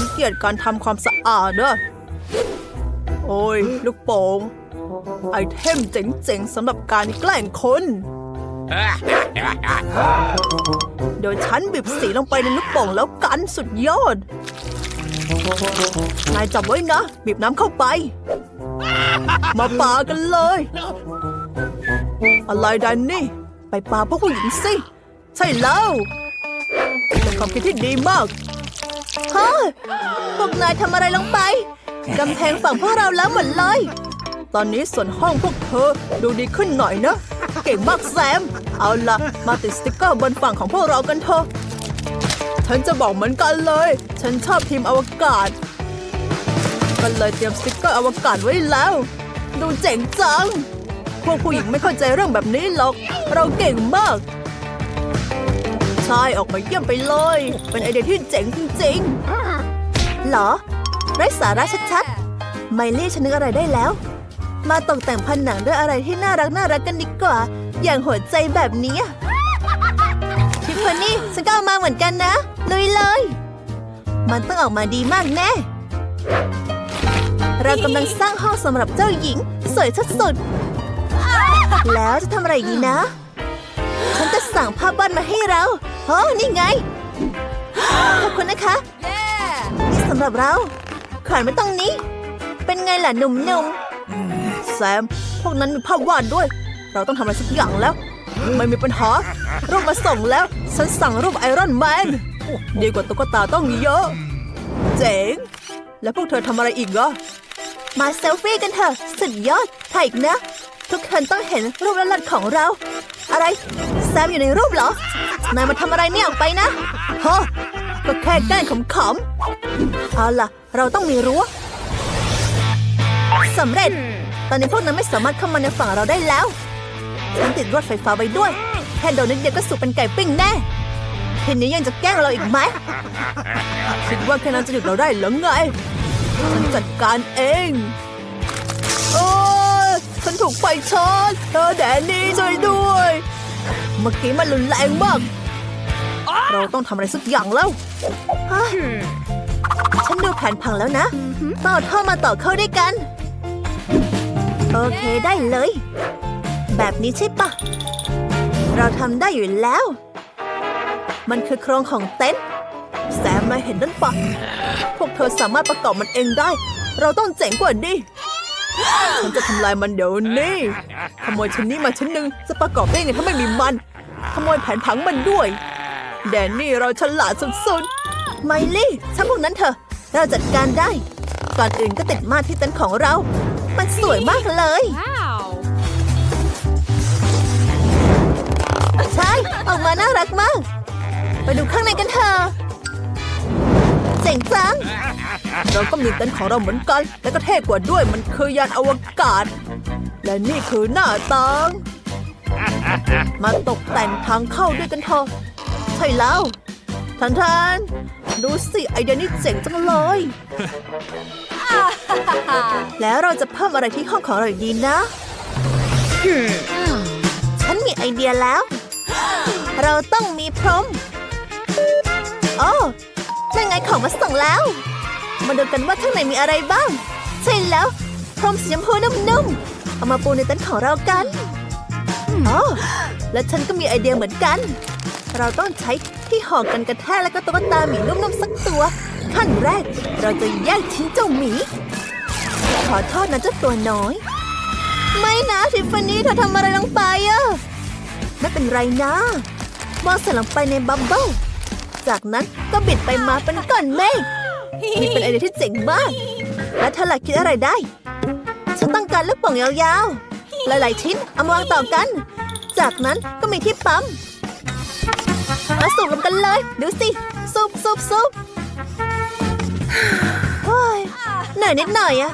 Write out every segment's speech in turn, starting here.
ฉันเกลียดการทำความสะอาดเนอะโอ้ย ลูกโป่งไอเทมเจ๋งๆสำหรับการแกล้งคนเดี๋ยวฉันบีบสีลงไปในลูกโป่งแล้วกันสุดยอด นายจับไว้นะ บีบน้ำเข้าไป มาปากันเลย อะไรดันนี่ ไปปาพวกผู้หญิงสิ ใช่แล้วเป็นความคิดที่ดีมาก เฮ้ยพวกนายทำอะไรลงไป กำแพงฝั่งพวกเราแล้วหมดเลย ตอนนี้ส่วนห้องพวกเธอดูดีขึ้นหน่อยนะ เก่งมากแซม เอาล่ะมาติดสติกเกอร์บนฝั่งของพวกเรากันเถอะ ฉันจะบอกเหมือนกันเลย ฉันชอบทีมอวกาศ ก็เลยเตรียมสติกเกอร์อวกาศไว้แล้ว ดูเจ๋งจัง พวกผู้หญิงไม่เข้าใจเรื่องแบบนี้หรอก เราเก่งมาก ใช่ออกมาเยี่ยมไปเลย เป็นไอเดียที่เจ๋งจริงๆเหรอไร้สาระชัดๆ ไมลี่ฉันนึกอะไรได้แล้ว มาตกแต่งผนังด้วยอะไรที่น่ารักน่ารักกันดีกว่า อย่างหัวใจแบบนี้ทิฟฟานี่ฉันก็เอามาเหมือนกันนะลุยเลย มันต้องออกมาดีมากแน่เรากำลังสร้างห้องสำหรับเจ้าหญิง สวยสุดๆแล้วจะทำอะไรดีนะ ฉันจะสั่งภาพวาดมาให้เรา โอ้นี่ไง ขอบคุณนะคะนี่สำหรับเราขานไว้ตรงนี้ เป็นไงล่ะหนุ่มๆแซม พวกนั้นมีภาพวาดด้วย เราต้องทำอะไรสักอย่างแล้ว ไม่มีปัญหารูปมาส่งแล้ว ฉันสั่งรูปไอรอนแมนดีกว่าตุ๊กตาต้องเยอะ เจ๋ง แล้วพวกเธอทำอะไรอีกเหรอมาเซลฟี่กันเถอะ สุดยอดถ่ายอีกนะ ทุกคนต้องเห็นรูปละลัดของเรา อะไร แซมอยู่ในรูปเหรอ นายมาทำอะไรเนี่ยออกไปนะฮะก็แค่แกล้งขำๆเอาล่ะ เราต้องมีรั้วสำเร็จ ตอนนี้พวกนั้นไม่สามารถเข้ามาในฝั่งเราได้แล้ว ฉันติดรถไฟฟ้าไว้ด้วย แค่โดนนิดเดียวก็สุกเป็นไก่ปิ้งแน่ทีนี้ยังจะแกล้งเราอีกไหม คิดว่าแค่นั้นจะหยุดเราได้เหรือไง ฉันจัดการเอง โอ้ยฉันถูกไฟช็อตเธอแดนนี่ช่วยด้วย เมื่อกี้มันรุนแรงมาก เราต้องทำอะไรสักอย่างแล้วฮะฉันดูแผนพังแล้วนะต้องเอาท่อมาต่อเข้าด้วยกัน โอเคได้เลย แบบนี้ใช่ปะ เราทำได้อยู่แล้ว มันคือโครงของเต็นท์แซมนายเห็นนั่นปะ พวกเธอสามารถประกอบมันเองได้ เราต้องเจ๋งกว่านี้ ฉันจะทำลายมันเดี๋ยวนี้ ขโมยชิ้นนี้มาชิ้นหนึ่งจะประกอบได้ไงถ้าไม่มีมัน ขโมยแผนผังมันด้วย แดนนี่เราฉลาดสุดๆ ไมลี่ช่างพวกนั้นเถอะ เราจัดการได้ ก่อนอื่นก็ติดมาที่เต็นท์ของเรา มันสวยมากเลย Wow. ใช่ ออกมาน่ารักมาก ไปดูข้างในกันเถอะเจ๋งจัง เราก็มีเต็นท์ของเราเหมือนกัน และก็เท่กว่าด้วยมันคือยานอวกาศ และนี่คือหน้าต่าง มาตกแต่งทางเข้าด้วยกันเถอะใช่แล้วทันทันดูสิไอเดียนี่เจ๋งจังเลย แล้วเราจะเพิ่มอะไรที่ห้องของเราอีกดีนะ ฉันมีไอเดียแล้ว เราต้องมีพรม โอ้ นั่นไงของมาส่งแล้ว มาดูกันว่าข้างในมีอะไรบ้าง ใช่แล้ว พรมสีชมพูนุ่มๆ เอามาปูในเต็นท์ของเรากันอ๋อและฉันก็มีไอเดียเหมือนกัน เราต้องใช้ที่ห่อกันกระแทกและก็ตุ๊กตาหมีนุ่มๆสักตัว ขั้นแรกเราจะแยกชิ้นเจ้าหมี ขอโทษนะเจ้าตัวน้อย ไม่นะทิฟฟานี่เธอทำอะไรลงไปอะไม่เป็นไรนะวางใส่ลงไปในบับเบิ้ล จากนั้นก็บิดไปมาเป็นก้อนเมฆนี่เป็นไอเดียที่เจ๋งมาก และเธอล่ะคิดอะไรได้ ฉันต้องการลูกโป่งยาวๆ หลายๆชิ้นเอามาวางต่อกัน จากนั้นก็มีที่ปั๊ม มาสูบลงกันเลย ดูสิ สูบสูบสูบเฮ้ยหนื่อยนิดหน่อยอะ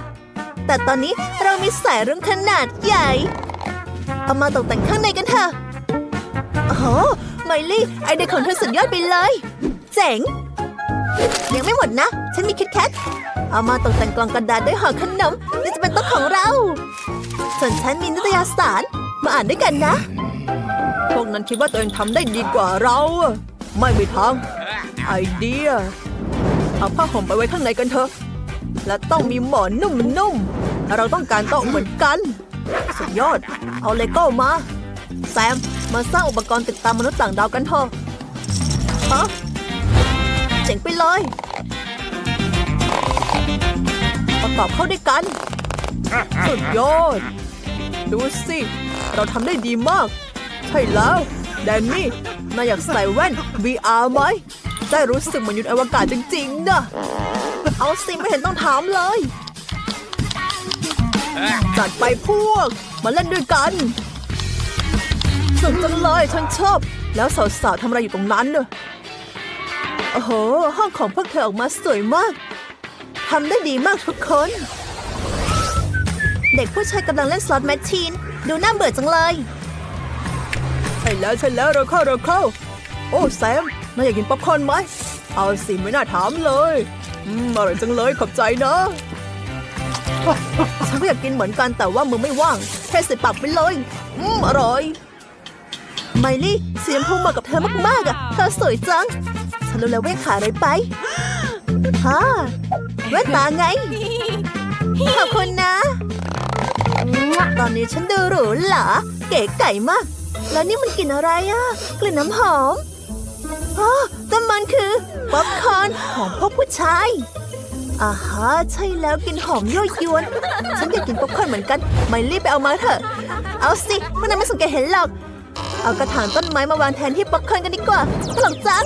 แต่ตอนนี้เรามีสายรุ้งขนาดใหญ่ เอามาตกแต่งข้างในกันเถอะ โอ้โห ไมลี่ไอเดียของเธอสุดยอดไปเลย เจ๋ง ยังไม่หมดนะ ฉันมีคิดแคทเอามาตกแต่งกล่องกระดาษด้วยห่อขนมนี่จะเป็นโต๊ะของเรา ส่วนฉันมีนิตยสารมาอ่านด้วยกันนะ พวกนั้นคิดว่าตัวเองทำได้ดีกว่าเรา ไม่มีทางไอเดีย เอาผ้าห่มไปไว้ข้างในกันเถอะ และต้องมีหมอนนุ่มๆเราต้องการโต๊ะเหมือนกัน สุดยอด เอาเลโก้มา แซม มาสร้างอุปกรณ์ติดตามมนุษย์ต่างดาวกันเถอะฮะเจ๋งไปเลยประกอบเข้าด้วยกัน สุดยอด ดูสิ เราทำได้ดีมาก ใช่แล้ว แดนนี่ นายอยากใส่แว่น VR ไหมได้รู้สึกเหมือนอยู่ในอวกาศจริงๆนะเอาสิไม่เห็นต้องถามเลย จัดไปพวก มาเล่นด้วยกัน สนุกจังเลยฉันชอบ แล้วสาวๆทำอะไรอยู่ตรงนั้นเนอะโอ้โห ห้องของพวกเธอออกมาสวยมากทำได้ดีมากทุกคน เด็กผู้ชายกำลังเล่นสล็อตแมชชีน ดูน่าเบื่อจังเลย ใช่แล้วใช่แล้วเราเข้าเราเข้า โอ้แซมนายอยากกินป๊อปคอร์นไหม เอาสิไม่น่าถามเลยอืมอร่อยจังเลยขอบใจนะฉันก็อยากกินเหมือนกันแต่ว่ามือไม่ว่างแค่ใส่ปากไปเลยอืมอร่อย ไมลี่เสียงพูเหมาะกับเธอมากๆอะเธอสวยจัง ฉันรู้แล้วว่าขายอะไรไปฮะแว่นตาไง ขอบคุณนะ ตอนนี้ฉันดูหรูหราเก๋ไก่มาก แล้วนี่มันกลิ่นอะไรอะ กลิ่นน้ำหอมอ๋อแต่มันคือป๊อปคอร์นของพวกผู้ชายอ่าฮะใช่แล้วกลินหอมยั่วยวน ฉันอยากกินป๊อปคอร์นเหมือนกัน ไม่รีบไปเอามาเถอะ เอาสิมันนายไม่สังเกตเห็นหรอก เอากระถางต้นไม้มาวางแทนที่ป๊อปคอร์นกันดีกว่าตลกจัง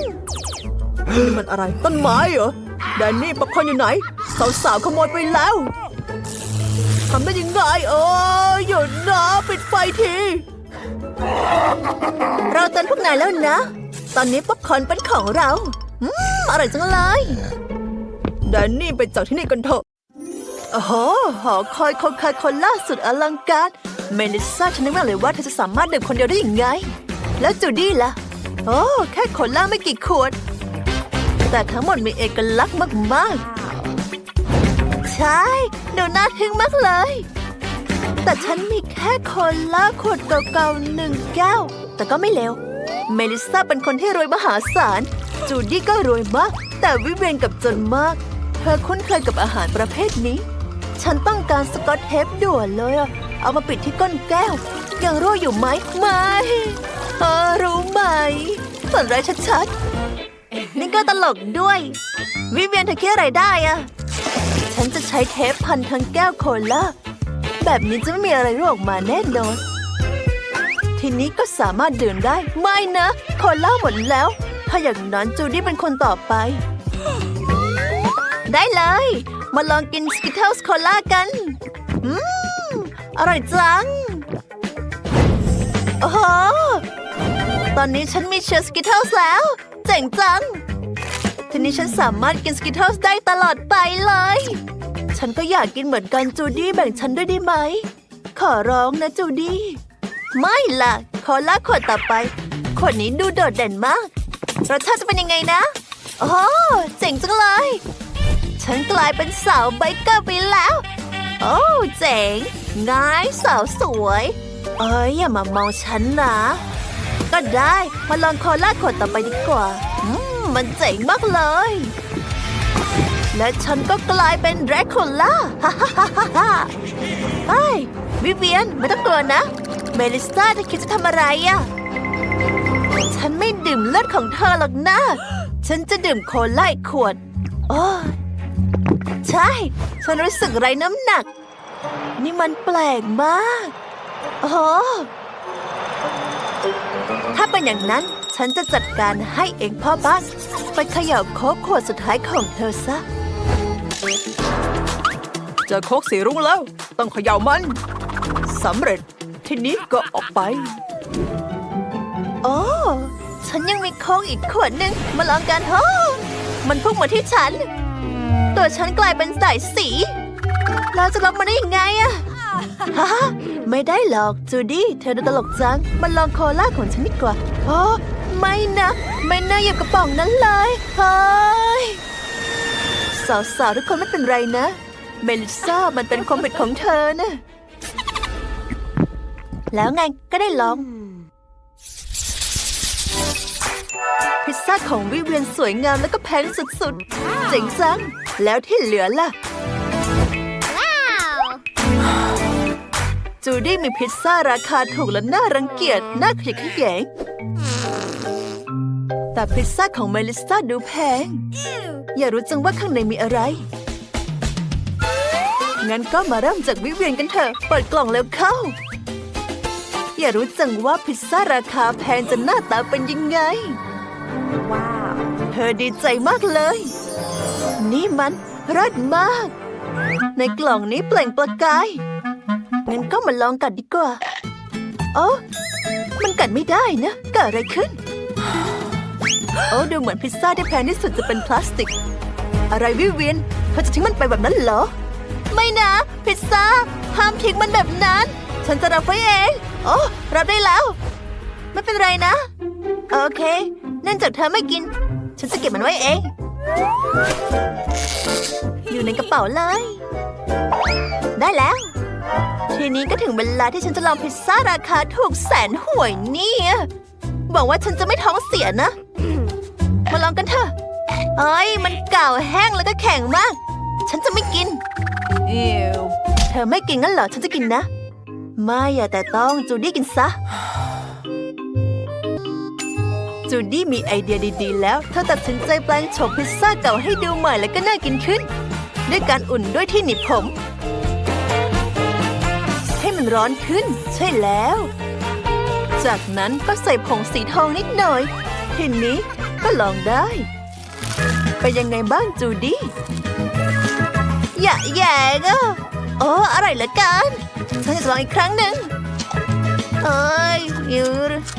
นี่มันอะไรต้นไม้เหรอแดนนี่ป๊อปคอร์นอยู่ไหนสาวๆขโมยไปแล้วทำได้ยังไงเออหยุดนะปิดไฟที เราเตือนพวกนายแล้วนะ ตอนนี้ป๊อปคอร์นเป็นของเราอืมอร่อยจังเลยแดนนี่ไปจากที่นี่กันเถอะโอ้โหหอคอยโคคาโคล่าสุดอลังการ เมลิซ่าฉันนึกไม่ออกเลยว่าเธอจะสามารถดื่มคนเดียวได้อยังไง แล้วจูดี้ล่ะ โอ้แค่โคล่าไม่กี่ขวด แต่ทั้งหมดมีเอกลักษณ์มากๆ ใช่ดูน่าทึ่งมากเลย แต่ฉันมีแค่คนละขวดเก่าๆหนึ่งแก้ว แต่ก็ไม่เลวเมลิซาเป็นคนที่รวยมหาศาล จูดี้ก็รวยมาก แต่วิเวนกับจนมาก เธอคุ้นเคยกับอาหารประเภทนี้ ฉันต้องการสกอตเทปด่วนเลยอะ เอามาปิดที่ก้นแก้ว ยังรั่วอยู่ไหมไม่เออรู้ไหมฝันร้ายชัดๆ นี่ก็ตลกด้วย วิเวียนเธอคิดอะไรได้อะฉันจะใช้เทปพันทั้งแก้วโคลาแบบนี้จะไม่มีอะไรรั่วออกมาแน่นอน ทีนี้ก็สามารถดื่มได้ ไม่นะ โคลาหมดแล้ว ถ้าอย่างนั้นจูดี้เป็นคนต่อไป ได้เลย มาลองกินสกิทเทิลส์โคลากัน อืม อร่อยจัง โอ้โห ตอนนี้ฉันมีเชื้อสกิทเทิลส์แล้ว เจ๋งจัง ทีนี้ฉันสามารถกินสกิทเทิลส์ได้ตลอดไปเลย ฉันก็อยากกินเหมือนกันจูดี้แบ่งฉันด้วยได้ไหม ขอร้องนะจูดี้ ไม่ล่ะ ขอลากขวดต่อไป ขวดนี้ดูโดดเด่นมาก รสชาติจะเป็นยังไงนะโอ้เจ๋งจังเลย ฉันกลายเป็นสาวไบเกอร์ไปแล้ว โอ้ เจ๋ง ง่ายสาวสวย เอ้ยอย่ามามองฉันนะ ก็ได้มาลองคอลาขวดต่อไปดีกว่าอืมมันเจ๋งมากเลย และฉันก็กลายเป็นแดรคโคล่าฮ่าฮ่าฮ่าฮ่าฮ่าเฮ้ยวิเวียนไม่ต้องกลัวนะ เมลิซ่าเธอคิดจะทำอะไรอะฉันไม่ดื่มเลือดของเธอหรอกนะ ฉันจะดื่มโคลาอีกขวด โอ้ใช่ ฉันรู้สึกไรน้ำหนัก นี่มันแปลกมากโอ้ถ้าเป็นอย่างนั้นฉันจะจัดการให้เองพ่อบ้าน ไปเขย่าโค้กขวดสุดท้ายของเธอซะเจอโค้กสีรุ้งแล้ว ต้องเขย่ามันสำเร็จทีนี้ก็ออกไป โอ้ฉันยังมีโค้กอีกขวดหนึ่งมาลองกันเถอะมันพุ่งมาที่ฉัน ตัวฉันกลายเป็นสายสี แล้วจะลบมันได้ยังไงอะฮะไม่ได้หรอกจูดี้เธอดูตลกจังมันลองโคลาของฉันดีกว่าโอ้ไม่นะ ไม่น่าอยู่กระป๋องนั้นเลยเฮ้ยสาวๆทุกคนไม่เป็นไรนะ เมลิซ่ามันเป็นความผิดของเธอนะแล้วไงก็ได้ลอง พิซซ่าของวิเวียนสวยงามแล้วก็แพงสุดๆ เจ๋งจัง แล้วที่เหลือล่ะ จูดี้มีพิซซ่าราคาถูกและน่ารังเกียจน่าขยะแขยง แต่พิซซ่าของเมลิสซาดูแพง อย่ารู้จังว่าข้างในมีอะไร งั้นก็มาเริ่มจากวิเวียนกันเถอะ เปิดกล่องแล้วเข้า อย่ารู้จังว่าพิซซ่าราคาแพงจะหน้าตาเป็นยังไง ว้าว เธอดีใจมากเลย นี่มันรสมาก ในกล่องนี้เปล่งประกาย งั้นก็มาลองกัดดีกว่าโอ้มันกัดไม่ได้นะเกิดอะไรขึ้น โอ้ดูเหมือนพิซซ่าที่แพงที่สุดจะเป็นพลาสติก อะไรวิเวียนเธอจะทิ้งมันไปแบบนั้นเหรอ ไม่นะ พิซซ่าห้ามทิ้งมันแบบนั้น ฉันจะรับไว้เอง โอ้รับได้แล้ว ไม่เป็นไรนะ โอเคเนื่องจากเธอไม่กิน ฉันจะเก็บมันไว้เอง อยู่ในกระเป๋าเลย ได้แล้ว ทีนี้ก็ถึงเวลาที่ฉันจะลองพิซซ่าราคาถูกแสนห่วยเนี่ยหวังว่าฉันจะไม่ท้องเสียนะ มาลองกันเถอะเอ้ย มันเก่าแห้งแล้วก็แข็งมาก ฉันจะไม่กินอิวเธอไม่กินงั้นเหรอ ฉันจะกินนะ ไม่อะแต่ต้องจูดี้กินซะ จูดี้มีไอเดียดีๆ แล้ว เธอตัดสินใจแปลงโฉมพิซซ่าเก่าให้ดูใหม่และก็น่ากินขึ้น ด้วยการอุ่นด้วยที่หนีบผมให้ มันร้อนขึ้น ใช่แล้ว จากนั้นก็ใส่ผงสีทองนิดหน่อยทีนี้ก็ลองได้ ไปยังไงบ้างจูดี้อย่าแย่งอะโอ้อร่อยเหลือเกินฉันจะลองอีกครั้งหนึ่งเอ้ยยู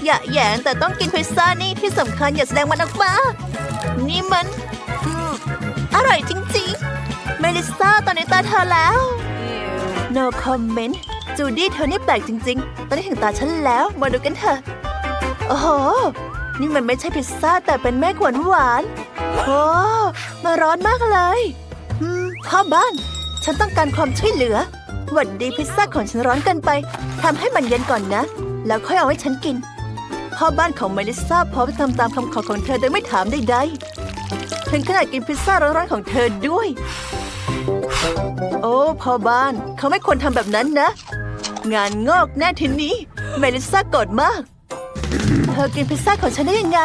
อย่าแยงแต่ต้องกินพิซซ่านี่ที่สำคัญอย่าแสดงมันออกมา นี่มันอืมอร่อยจริงๆ เมลิซ่าตอนนี้ตาเธอแล้ว no comment จูดี้เธอนี่แปลกจริง ๆ ตอนนี้ถึงตาฉันแล้ว มาดูกันเถอะ โอ้โห นี่มันไม่ใช่พิซซ่าแต่เป็นแม่ขวนหวานโอ้มาร้อนมากเลยพ่อบ้าน ฉันต้องการความช่วยเหลือ หวัดดีพิซซ่าของฉันร้อนเกินไปทำให้มันเย็นก่อนนะ แล้วค่อยเอาให้ฉันกิน พ่อบ้านของเมลิซ่าพร้อมทำตามคำขอของเธอโดยไม่ถามใดๆถึงขนาดกินพิซซ่าร้อนๆของเธอด้วย โอ้พ่อบ้าน เขาไม่ควรทำแบบนั้นนะ งานงอกแน่ทีนี้ เมลิซ่าโกรธมาก เธอกินพิซซ่าของฉันได้ยังไง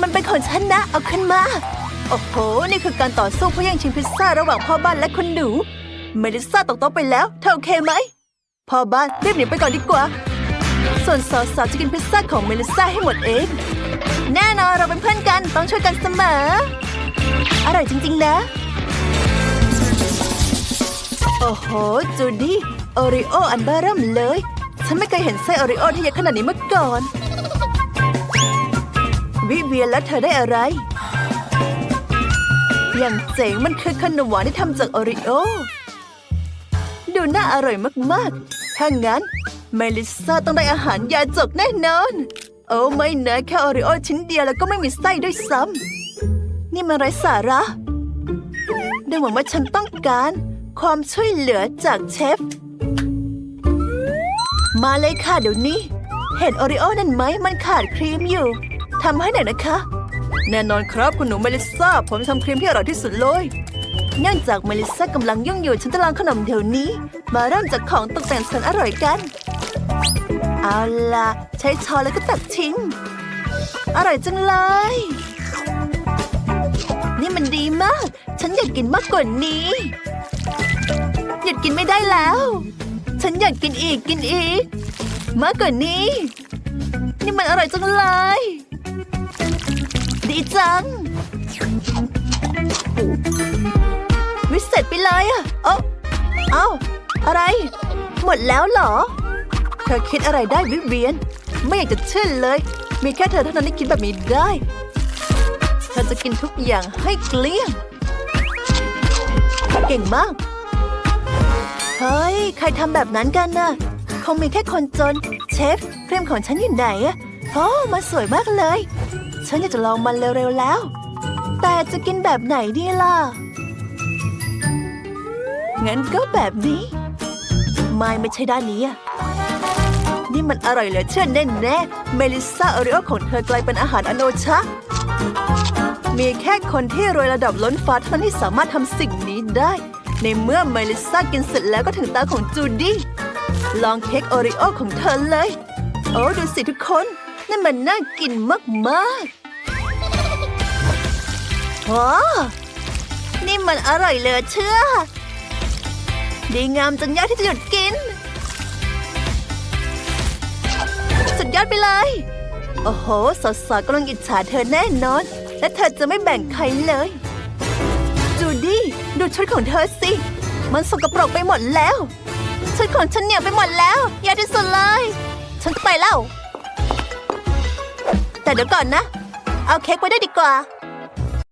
มันเป็นของฉันนะ เอาขึ้นมา โอ้โห นี่คือการต่อสู้เพื่อแย่งชิงพิซซ่าระหว่างพ่อบ้านและคุณหนู เมลิซ่าตกโต๊ะไปแล้ว เธอโอเคไหม พ่อบ้านรีบหนีไปก่อนดีกว่า ส่วนสาวๆจะกินพิซซ่าของเมลิซ่าให้หมดเอง แน่นอนเราเป็นเพื่อนกันต้องช่วยกันเสมอ อร่อยจริง ๆ นะ โอ้โห จูดี้ อริโออันเบอร์เริ่มเลย ฉันไม่เคยเห็นไส้โอริโอที่ใหญ่ขนาดนี้มาก่อน วิเวียนแล้วเธอได้อะไร อย่างเจ๋งมันคือขนมหวานที่ทำจากโอริโอ ดูน่าอร่อยมากๆ ถ้างั้น เมลิซาต้องได้อาหารยาจกแน่นอน โอ้ไม่นะแค่โอริโอชิ้นเดียวแล้วก็ไม่มีไส้ด้วยซ้ำ นี่มันไร้สาระดูเหมือนว่าฉันต้องการความช่วยเหลือจากเชฟ มาเลยค่ะเดี๋ยวนี้ เห็นโอริโอนั่นไหมมันขาดครีมอยู่ทำให้หน่อยนะคะ แน่นอนครับคุณหนูเมลิซ่าผมทำครีมที่อร่อยที่สุดเลยเนื่องจากเมลิซ่ากำลังยุ่งอยู่ฉันจะลองขนมเดี๋ยวนี้ มาเริ่มจากของตกแต่งแสนอร่อยกัน เอาล่ะ ใช้ช้อนแล้วก็ตักชิมอร่อยจังเลย นี่มันดีมาก ฉันอยากกินมากกว่านี้ หยุดกินไม่ได้แล้ว ฉันอยากกินอีกกินอีก มากกว่านี้ นี่มันอร่อยจังเลย ดีจัง วิเศษไปเลยอะเอ้าเอ้าอะไร หมดแล้วเหรอ เธอคิดอะไรได้วิเวียน ไม่อยากจะเชื่อเลย มีแค่เธอเท่านั้นที่คิดแบบนี้ได้เธอจะกินทุกอย่างให้เกลี้ยง เก่งมาก เฮ้ย ใครทำแบบนั้นกันน่ะ คงมีแค่คนจน เชฟครีมของฉันอยู่ไหนอะโอ้มาสวยมากเลย ฉันอยากจะลองมันเร็วๆแล้ว แต่จะกินแบบไหนดีล่ะ งั้นก็แบบนี้ ไม่ไม่ใช่ด้านนี้อะนี่มันอร่อยเหลือเชื่อแน่แน่ๆเมลิซาโอริโอของเธอกลายเป็นอาหารอโนชะ มีแค่คนที่รวยระดับล้นฟ้าเท่านั้นที่สามารถทำสิ่งนี้ได้ ในเมื่อเมลิซ่ากินเสร็จแล้วก็ถึงตาของจูดี้ ลองเค้กโอริโอของเธอเลย โอ้ดูสิทุกคนนั่นมันน่ากินมากๆว้านี่มันอร่อยเหลือเชื่อ ดีงามจนยากที่จะหยุดกิน สุดยอดไปเลย โอ้โห สาวๆกำลังอิจฉาเธอแน่นอน และเธอจะไม่แบ่งใครเลย ดี้ ดูชุดของเธอสิ มันสกปรกไปหมดแล้ว ชุดของฉันเหนียวไปหมดแล้วแย่ที่สุดเลย ฉันจะไปแล้ว แต่เดี๋ยวก่อนนะ เอาเค้กไว้ได้ดีกว่า